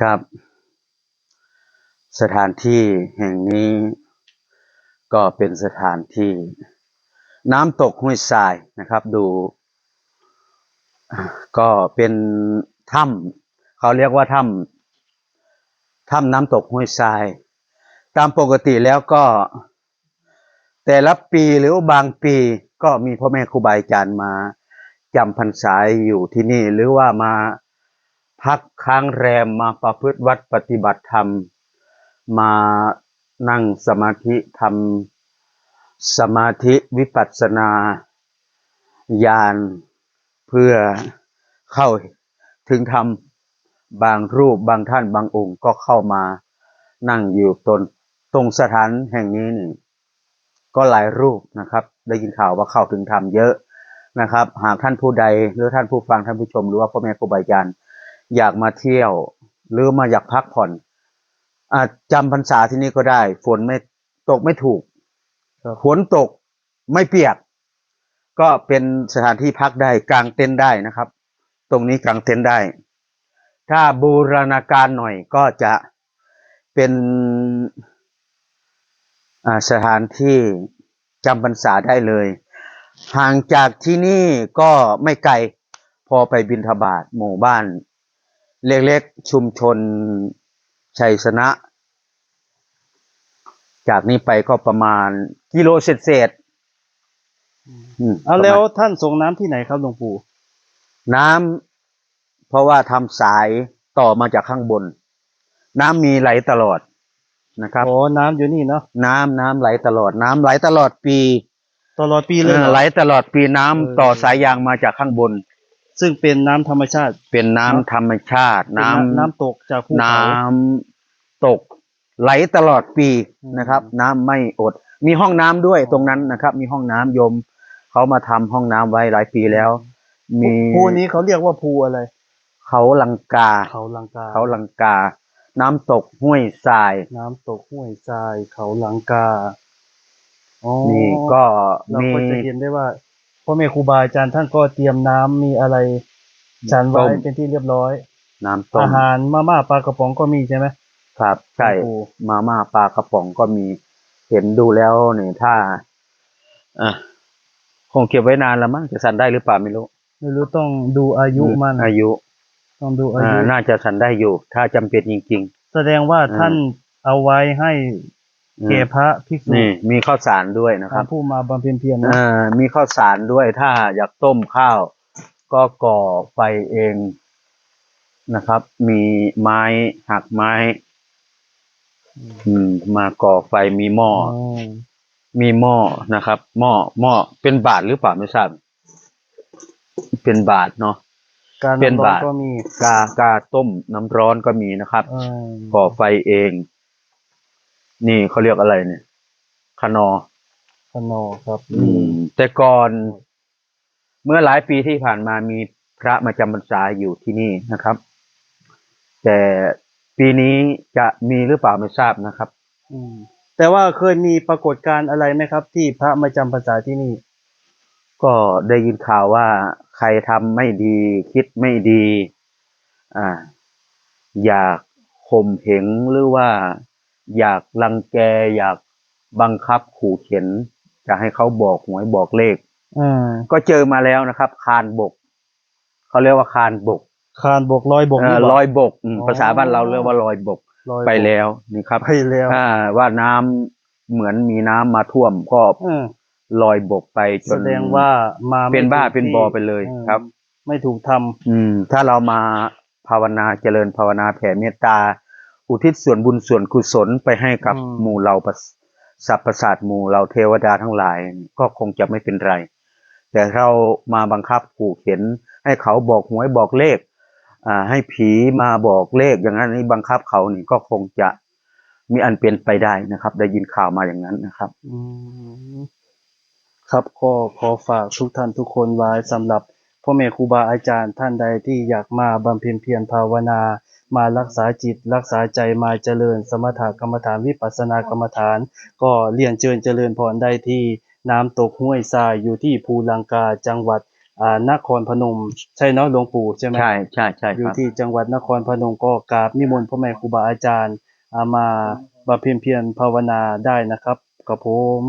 ครับ สถานที่แห่งนี้ก็เป็นสถานที่น้ำตกห้วยทรายนะครับ ดู ก็เป็นถ้ำเขาเรียกว่าถ้ำถ้ำน้ำตกห้วยทราย ตามปกติแล้วก็ แต่ละปีหรือบางปีก็มีพ่อแม่ครูบาอาจารย์มาจำพรรษาอยู่ที่นี่หรือว่ามา พักค้างแรมมาประพฤติวัดปฏิบัติธรรม มานั่งสมาธิทำสมาธิวิปัสสนาญาณเพื่อเข้าถึงธรรมบางรูปบางท่านบางองค์ก็เข้ามานั่งอยู่ตนตรงสถานแห่งนี้นี่ก็หลายรูปนะครับ ได้ยินข่าวว่าเข้าถึงธรรมเยอะนะครับ หากท่านผู้ใดหรือท่านผู้ฟังท่านผู้ชมหรือว่าพ่อแม่ครูบาอาจารย์ อยากมาเที่ยว หรือมาอยากพักผ่อนอาจจำพรรษาที่นี่ก็ได้ ฝนไม่ตกไม่ถูกครับฝนตกไม่เปียก ก็เป็นสถานที่พักได้กางเต็นท์ได้นะครับ ตรงนี้กางเต็นท์ได้ ถ้าบูรณาการหน่อยก็จะเป็นอ่าสถานที่จำพรรษาได้เลย ห่างจากที่นี่ก็ไม่ไกลพอไปบินทบาทหมู่บ้าน เล็กๆชุมชนชัยชนะ จากนี้ไปก็ประมาณกิโลเศษๆอืมเอาแล้วท่านส่งน้ำที่ไหนครับหลวงปู่น้ำเพราะว่าทำสายต่อมาจากข้างบน น้ำมีไหลตลอดนะครับโอ้น้ำอยู่นี่เนาะน้ำน้ำไหลตลอด น้ำไหลตลอดปี ตลอดปีเลยเออเหรอไหลตลอดปีน้ำเออต่อสายยางมาจากข้างบน ซึ่งเป็นน้ำธรรมชาติ เป็นน้ำธรรมชาติ น้ำน้ำตกจากภูน้เขาำตกไหลตลอดปีอืม นะครับ น้ำไม่อด มีห้องน้ำด้วยตรงนั้นนะครับ มีห้องน้ำโยมเขามาทำห้องน้ำไว้หลายปีแล้ว มีภูนี้เขาเรียกว่าภูอะไร เขาลังกา เขาลังกา เขาลังกา น้ำตกห้วยทราย น้ำตกห้วยทราย เขาลังกา อ๋อนี่ก็เรามีก็จะเห็นได้ว่า พ่อแม่ครูบาอาจารย์ท่านก็เตรียมน้ำมีอะไรฉันไว้ต้มเป็นที่เรียบร้อย น้ำต้มอาหารมาม่าปลากระป๋องก็มีใช่ไหมครับใช่โอ้มาม่าปลากระป๋องก็มี เห็นดูแล้วเนี่ยถ้าอะคงเก็บไว้นานแล้วมั้งจะสันได้หรือเปล่าไม่รู้ไม่รู้ต้องดูอายุมันอายุ ต้องดูอาอ่ายุน่าจะสันได้อยู่ ถ้าจำเป็นจริงแสดงว่าอืมท่านเอาไว้ให้ๆอืม แก่พระภิกษุนี่มีข้าวสารด้วยนะคท่ารับนผู้มาบำเพ็ญเพียรนะอ่ามีข้าวสารด้วยถ้าอยากต้มข้าว ก็ก่อไฟเองนะครับ มีไม้หักไม้ อืม มาก่อไฟมีหม้ออ๋อมีหม้อนะครับ หม้อหม้อเป็นบาทหรือเปล่าไม่ทราบเป็นบาทเนาะการเป็นน้ำร้อนบาทก็มีกากาต้มน้ำร้อนก็มีนะครับเออก่อไฟเอง นี่เขาเรียกอะไรเนี่ยขนอขนอครับ อืม แต่ก่อน เมื่อหลายปีที่ผ่านมามีพระมาจำพรรษาอยู่ที่นี่นะครับ แต่ปีนี้จะมีหรือเปล่าไม่ทราบนะครับ อืม แต่ว่าเคยมีปรากฏการณ์อะไรไหมครับ ที่พระมาจำพรรษาที่นี่ ก็ได้ยินข่าวว่าใครทำไม่ดี คิดไม่ดี อ่า อยากข่มเหงหรือว่า อยากรังแก อยากบังคับขู่เข็น จะให้เขาบอกหวยบอกเลขอ่าก็เจอมาแล้วนะครับ คานบกเขาเรียกว่าคานบกคานบกลอยบกเอ่อนี่บกลอยบกอืมอ๋อภาษาบ้านเราเรียกว่าลอยบกลอยบกไปแล้วนี่ครับไปแล้วอ่า ว่าน้ำเหมือนมีน้ำมาท่วมก็อืมลอยบกไปจแสน ดงว่ามาไม่เป็นบ้าถูกเป็นที่บอไปเลยอืมครับ ไม่ถูกทำ อืมถ้าเรามาภาวนาเจริญภาวนาแผ่เมตตา อุทิศส่วนบุญส่วนกุศลไปให้กับอืมหมู่เราประสรรพประสาทหมู่เราเทวดาทั้งหลาย ก็คงจะไม่เป็นไร แต่เรามาบังคับขู่เข็นให้เขาบอกหวยบอกเลขอ่าให้ผีมาบอกเลข อย่างนั้นนี่บังคับเขานี่ก็คงจะมีอันเป็นไปได้นะครับ ได้ยินข่าวมาอย่างนั้นนะครับอืมครับก็ขอฝากทุกท่านทุกคนไว้สำหรับพ่อแม่ครูบาอาจารย์ท่านใดที่อยากมาบำเพ็ญเพียรภาวนา มารักษาจิต รักษาใจมาเจริญสมถกรรมฐานวิปัสสนากรรมฐาน ก็เรียนเชิญเจริญพรได้ที่น้ำตกห้วยทรายอยู่ที่ภูลังกาจังหวัดอ่านครพนม ใช่เนาะหลวงปู่ใช่ไหมใช่ใช่ใช่อคยู่รับที่จังหวัดนครพนมก็กราบนิมนต์พ่อแม่ครูบาอาจารย์อามาบำเพ็ญเพียรภาวนาได้นะครับกับผม